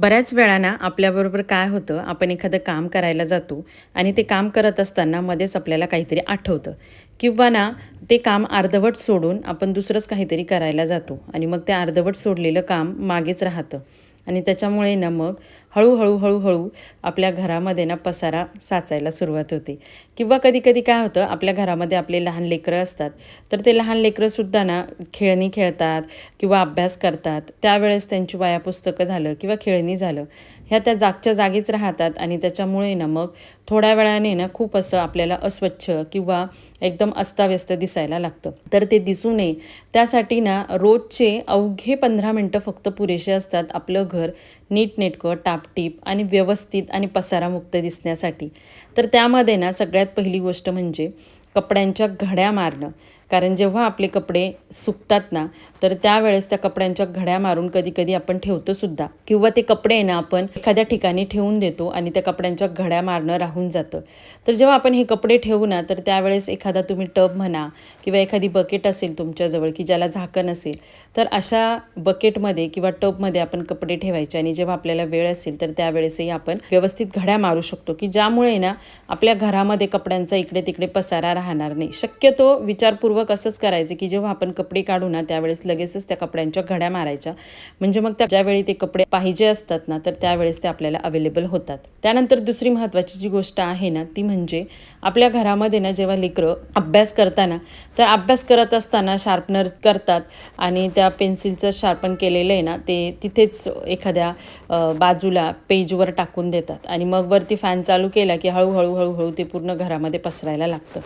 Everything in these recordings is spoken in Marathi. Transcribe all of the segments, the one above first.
बऱ्याच वेळा ना आपल्याबरोबर काय होतं आपण एखादं काम करायला जातो आणि ते काम करत असताना मध्येच आपल्याला काहीतरी आठवतं. किंवा ना ते काम अर्धवट सोडून आपण दुसरंच काहीतरी करायला जातो आणि मग ते अर्धवट सोडलेलं काम मागेच राहतं. आणि त्याच्यामुळे ना मग हळूहळू हळूहळू आपल्या घरामध्ये ना पसारा साचायला सुरुवात होते. किंवा कधी कधी काय होतं आपल्या घरामध्ये आपले लहान लेकरं असतात तर ते लहान लेकरंसुद्धा ना खेळणी खेळतात किंवा अभ्यास करतात. त्यावेळेस त्यांची वाया पुस्तकं झालं किंवा खेळणी झालं. ह्या त्या जागच्या जागीच राहतात आणि त्याच्यामुळे ना मग थोड्या वेळाने ना खूप असं आपल्याला अस्वच्छ किंवा एकदम अस्ताव्यस्त दिसायला लागतं. तर ते दिसू नये. त्यासाठी ना रोजचे अवघे पंधरा मिनटं फक्त पुरेसे असतात आपलं घर नीटनेटकं टापटीप आणि व्यवस्थित आणि पसारामुक्त दिसण्यासाठी. तर त्यामध्ये ना सगळ्यात पहिली गोष्ट म्हणजे कपड्यांच्या घड्या मारणं. कारण जेव्हा आपले कपडे सुकतात ना तर त्यावेळेस त्या कपड्यांच्या घड्या मारून कधी कधी आपण ठेवतो सुद्धा. किंवा ते कपडे ना आपण एखाद्या ठिकाणी ठेवून देतो आणि त्या कपड्यांच्या घड्या मारणं राहून जातं. तर जेव्हा आपण हे कपडे ठेवू ना तर त्यावेळेस एखादा तुम्ही टब म्हणा किंवा एखादी बकेट असेल तुमच्याजवळ की ज्याला झाकण असेल तर अशा बकेटमध्ये किंवा टबमध्ये आपण कपडे ठेवायचे आणि जेव्हा आपल्याला वेळ असेल तर त्यावेळेसही आपण व्यवस्थित घड्या मारू शकतो की ज्यामुळे ना आपल्या घरामध्ये कपड्यांचा इकडे तिकडे पसारा राहणार नाही. शक्यतो विचारपूर्वक असंच करायचं की जेव्हा आपण कपडे काढू ना त्यावेळेस लगेचच त्या कपड्यांच्या घड्या मारायच्या. म्हणजे मग त्या ज्यावेळी ते कपडे पाहिजे असतात ना तर त्यावेळेस ते आपल्याला अवेलेबल होतात. त्यानंतर दुसरी महत्त्वाची जी गोष्ट आहे ना ती म्हणजे आपल्या घरामध्ये ना जेव्हा लेकरं अभ्यास करताना तर अभ्यास करत असताना शार्पनर करतात आणि त्या पेन्सिलचं शार्पन केलेलं आहे ना ते तिथेच एखाद्या बाजूला पेजवर टाकून देतात. आणि मग वरती फॅन चालू केला की हळूहळू हळूहळू ते पूर्ण घरामध्ये पसरायला लागतं.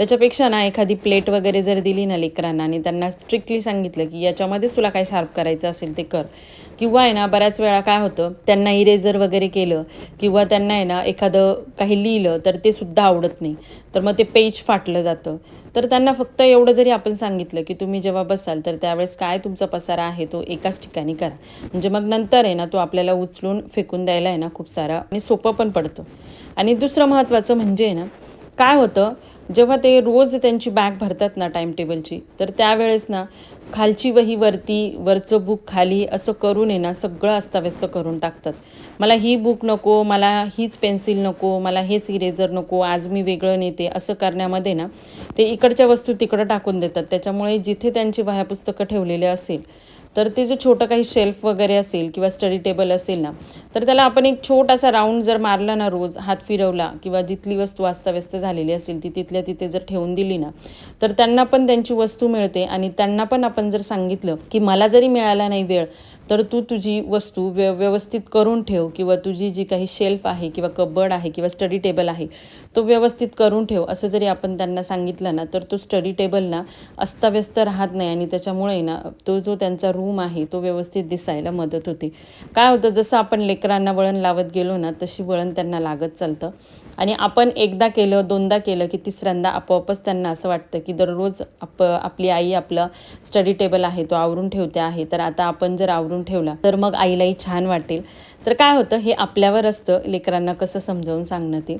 त्याच्यापेक्षा ना एखादी प्लेट वगैरे जर दिली ना लेकरांना आणि त्यांना स्ट्रिक्टली सांगितलं की याच्यामध्येच तुला काय शार्प करायचं असेल ते कर. किंवा आहे ना बऱ्याच वेळा काय होतं त्यांना इरेझर वगैरे केलं किंवा त्यांना आहे ना एखादं काही लिहिलं तर ते सुद्धा आवडत नाही. तर मग ते पेज फाटलं जातं. तर त्यांना फक्त एवढं जरी आपण सांगितलं की तुम्ही जेव्हा बसाल तर त्यावेळेस काय तुमचा पसारा आहे तो एकाच ठिकाणी करा. म्हणजे मग नंतर आहे ना तो आपल्याला उचलून फेकून द्यायला आहे ना खूप सारा आणि सोपं पण पडतं. आणि दुसरं महत्त्वाचं म्हणजे आहे ना काय होतं जेव्हा ते रोज त्यांची बॅग भरतात ना टाईम टेबलची तर त्यावेळेस ना खालची वही वरती वरचं बुक खाली असं करून आहे ना सगळं अस्ताव्यस्त करून टाकतात. मला ही बुक नको मला हीच पेन्सिल नको मला हेच इरेझर नको आज मी वेगळं नेते असं करण्यामध्ये ना ते इकडच्या वस्तू तिकडं टाकून देतात. त्याच्यामुळे जिथे त्यांची वह्या पुस्तकं ठेवलेले असेल तर ते जे छोटं काही शेल्फ वगैरे असेल किंवा स्टडी टेबल असेल ना तर त्याला आपण एक छोटासा राऊंड जर मारला ना रोज हात फिरवला किंवा जिथली वस्तू अस्ताव्यस्त झालेली असेल ती तिथल्या तिथे जर ठेवून दिली ना तर त्यांना पण त्यांची वस्तू मिळते. आणि त्यांना पण आपण जर सांगितलं की मला जरी मिळाला नाही वेळ तर तू तुझी वस्तू व्य व्यवस्थित करून ठेव किंवा तुझी जी काही शेल्फ आहे किंवा कबड आहे किंवा स्टडी टेबल आहे तो व्यवस्थित करून ठेव. असं जरी आपण त्यांना सांगितलं ना तर तो स्टडी टेबल ना अस्ताव्यस्त राहत नाही आणि त्याच्यामुळे ना तो जो त्यांचा रूम आहे तो व्यवस्थित दिसायला मदत होते. काय होतं जसं आपण लेकरांना वळण लावत गेलो ना तशी वळण त्यांना लागत चालतं. आणि आपण एकदा केलं दोनदा केलं की तिसऱ्यांदा आपोआपच त्यांना असं वाटतं की दररोज आप आपली आई आपलं स्टडी टेबल आहे तो आवरून ठेवते आहे. तर आता आपण जर आवरून ठेवला तर मग आईलाही छान वाटेल. तर काय होतं हे आपल्यावर असतं लेकरांना कसं समजावून सांगणं ते.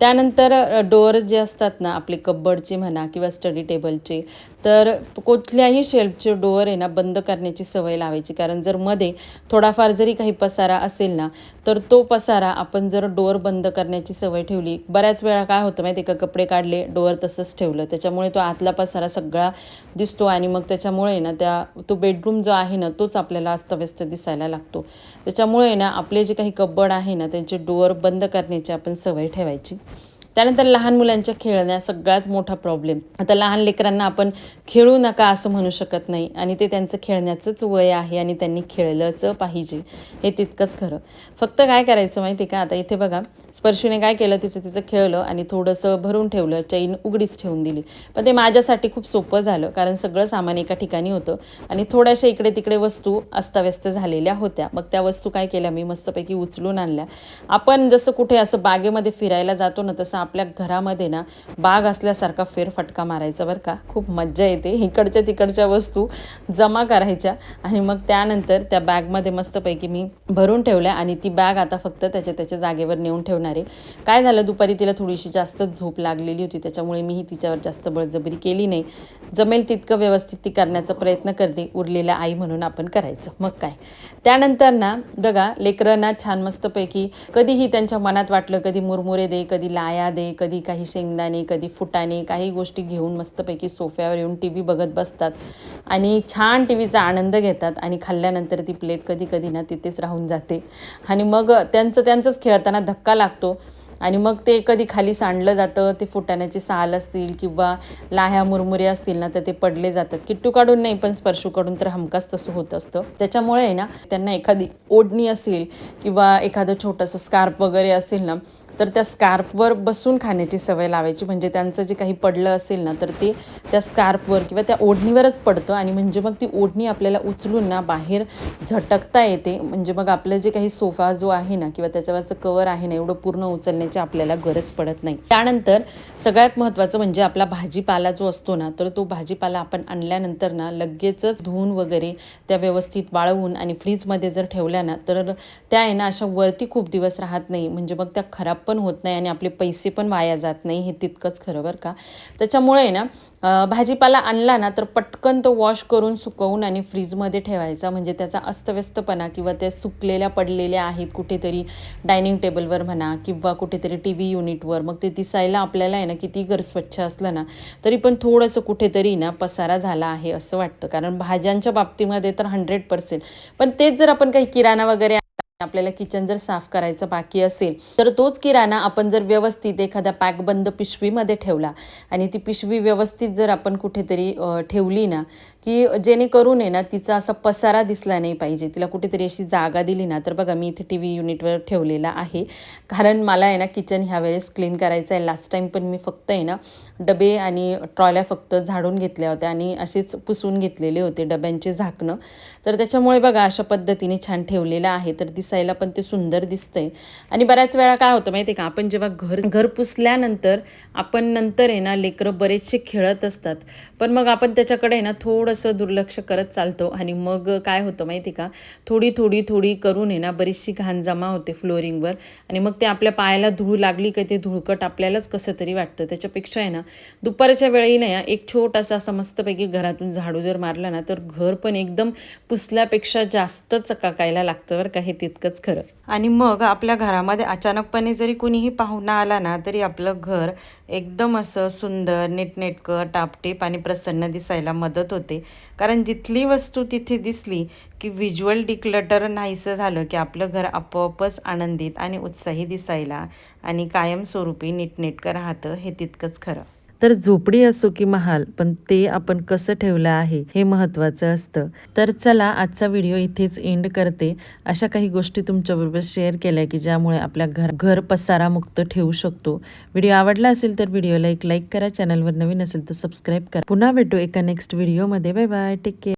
त्यानंतर डोअर जे असतात ना आपले कब्बडचे म्हणा किंवा स्टडी टेबलचे तर कुठल्याही शेल्फचे डोअर आहे ना बंद करण्याची सवय लावायची. कारण जर मध्ये थोडाफार जरी काही पसारा असेल ना तर तो पसारा आपण जर डोअर बंद करण्याची सवय ठेवली बऱ्याच वेळा काय होतं माहिती का कपडे काढले डोअर तसंच ठेवलं. त्याच्यामुळे तो आतला पसारा सगळा दिसतो आणि मग त्याच्यामुळे ना त्या तो बेडरूम जो आहे ना तोच आपल्याला अस्तव्यस्त दिसायला लागतो. त्याच्यामुळे ना आपले जे काही कब्बड आहे ना त्यांचे डोअर बंद करण्याची आपण सवय ठेवायची. त्यानंतर लहान मुलांच्या खेळण्या सगळ्यात मोठा प्रॉब्लेम आता लहान लेकरांना आपण खेळू नका असं म्हणू शकत नाही आणि ते त्यांचं खेळण्याचंच वय आहे आणि त्यांनी खेळलंच पाहिजे. हे तितकंच खरं. फक्त काय करायचं माहिती का? आता इथे बघा स्पर्शीने काय केलं? तिचं तिचं खेळलं आणि थोडंसं भरून ठेवलं चैन उघडीच ठेवून दिली. पण ते माझ्यासाठी खूप सोपं झालं कारण सगळं सामान एका ठिकाणी होतं आणि थोड्याशा इकडे तिकडे वस्तू अस्ताव्यस्त झालेल्या होत्या. मग त्या वस्तू काय केल्या? मी मस्तपैकी उचलून आणल्या. आपण जसं कुठे असं बागेमध्ये फिरायला जातो ना तसं आपल्या घरामध्ये ना बाग असल्यासारखा फेरफटका मारायचा बरं का. खूप मज्जा येते. इकडच्या तिकडच्या वस्तू जमा करायच्या आणि मग त्यानंतर त्या बॅगमध्ये मस्तपैकी मी भरून ठेवल्या आणि ती बॅग आता फक्त त्याच्या त्याच्या जागेवर नेऊन ठेवणार आहे. काय झालं? दुपारी तिला थोडीशी जास्त झोप लागलेली होती. त्याच्यामुळे मीही तिच्यावर जास्त बळजबरी केली नाही. जमेल तितकं व्यवस्थित ती करण्याचा प्रयत्न करते. उरलेल्या आई म्हणून आपण करायचं. मग काय? त्यानंतर ना बघा लेकरांना छान मस्तपैकी कधीही त्यांच्या मनात वाटलं कधी मुरमुरे दे कधी लाया दे कधी काही शेंगदाणे कधी फुटाणे काही गोष्टी घेऊन मस्तपैकी सोफ्यावर येऊन टी व्ही बघत बसतात. आणि छान टी व्हीचा आनंद घेतात आणि खाल्ल्यानंतर ती प्लेट कधी कधी ना तिथेच राहून जाते. आणि मग त्यांचं त्यांचंच खेळताना धक्का लागतो. आणि मग ते कधी खाली सांडलं जातं ते फुटाण्याची साल असतील किंवा लाह्या मुरमुरे असतील ना तर ते पडले जातात. किट्टू काढून नाही पण स्पर्शू काढून तर हमकास तसं होत असतं. त्याच्यामुळे आहे ना त्यांना एखादी ओढणी असेल किंवा एखादं छोटंसं स्कार्प वगैरे असेल ना तर त्या स्कार्फवर बसून खाण्याची सवय लावायची. म्हणजे त्यांचं जे काही पडलं असेल ना तर ते त्या स्कार्फवर किंवा त्या ओढणीवरच पडतं. आणि म्हणजे मग ती ओढणी आपल्याला उचलून ना बाहेर झटकता येते. म्हणजे मग आपलं जे काही सोफा जो आहे ना किंवा त्याच्यावरचं कवर आहे ना एवढं पूर्ण उचलण्याची आपल्याला गरज पडत नाही. त्यानंतर सगळ्यात महत्त्वाचं म्हणजे आपला भाजीपाला जो असतो ना तर तो भाजीपाला आपण आणल्यानंतर ना लगेचच धुवून वगैरे त्या व्यवस्थित वाळवून आणि फ्रीजमध्ये जर ठेवल्या ना तर त्या आहे ना अशा वरती खूप दिवस राहत नाही. म्हणजे मग त्या खराब पण होत नाही आणि आपले पैसे पण वाया जात नाही हे तितकंच खरं बरं का. त्याच्यामुळे ना भाजीपाला आणला ना तर पटकन तो वॉश करून सुकवून आणि फ्रीजमध्ये ठेवायचा. म्हणजे त्याचा अस्तव्यस्तपणा किंवा त्या सुकलेल्या पडलेल्या आहेत कुठेतरी डायनिंग टेबलवर म्हणा किंवा कुठेतरी टी व्ही युनिटवर मग ते दिसायला आपल्याला आहे ना किती घर स्वच्छ असलं ना तरी पण थोडंसं कुठेतरी ना पसारा झाला आहे असं वाटतं. कारण भाज्यांच्या बाबतीमध्ये तर हंड्रेड पर्सेंट पण तेच जर आपण काही किराणा वगैरे आपल्याला किचन जर साफ करायचं बाकी असेल तर तोच किराणा आपण जर व्यवस्थित एखाद्या पॅकबंद पिशवीमध्ये ठेवला आणि ती पिशवी व्यवस्थित जर आपण कुठेतरी ठेवली ना की जेणेकरून आहे ना तिचा असा पसारा दिसला नाही पाहिजे. तिला कुठेतरी अशी जागा दिली ना तर बघा मी इथे टी व्ही युनिटवर ठेवलेला आहे. कारण मला आहे ना किचन ह्या वेळेस क्लीन करायचं आहे. लास्ट टाईम पण मी फक्त आहे ना डबे आणि ट्रॉल्या फक्त झाडून घेतल्या होत्या आणि असेच पुसून घेतलेले होते डब्यांचे झाकणं. तर त्याच्यामुळे बघा अशा पद्धतीने छान ठेवलेलं आहे. तर दिसायला पण ते सुंदर दिसतंय. आणि बऱ्याच वेळा काय होतं माहिती आहे का आपण जेव्हा घर घर पुसल्यानंतर आपण नंतर आहे ना लेकरं बरेचसे खेळत असतात. पण मग आपण त्याच्याकडे आहे ना थोडंसं दुर्लक्ष करत चालतो आणि मग काय होतं माहिती आहे का थोडी थोडी थोडी करून आहे ना बरीचशी घाण जमा होते फ्लोरिंगवर. आणि मग ते आपल्या पायाला धूळ लागली का ते धुळकट आपल्यालाच कसं तरी वाटतं. त्याच्यापेक्षा आहे ना दुपारच्या वेळी नाही एक छोटासा असं मस्तपैकी घरातून झाडू जर मारला ना तर घर पण एकदम पुसल्यापेक्षा जास्त चकाकायला लागतं बरं का हे तितकंच खरं. आणि मग आपल्या घरामध्ये अचानकपणे जरी कुणीही पाहुणा आला ना तरी आपलं घर एकदम असं सुंदर नीटनेटकं टापटीप आणि प्रसन्न दिसायला मदत होते. कारण जिथली वस्तू तिथे दिसली की व्हिज्युअल डिक्लटर नाहीसं झालं की आपलं घर आपोआपच आनंदित आणि उत्साही दिसायला आणि कायमस्वरूपी नीटनेटकं राहतं हे तितकंच खरं. तर झोपडी असो की महाल पण ते आपण कसं ठेवलं आहे हे महत्त्वाचं असतं. तर चला आजचा व्हिडिओ इथेच एंड करते. अशा काही गोष्टी तुमच्याबरोबर शेअर केल्या की ज्यामुळे आपल्या घर घर पसारामुक्त ठेवू शकतो. व्हिडिओ आवडला असेल तर व्हिडिओला एक लाईक करा. चॅनलवर नवीन असेल तर सबस्क्राईब करा. पुन्हा भेटू एका नेक्स्ट व्हिडिओमध्ये बाय बाय टेक केअर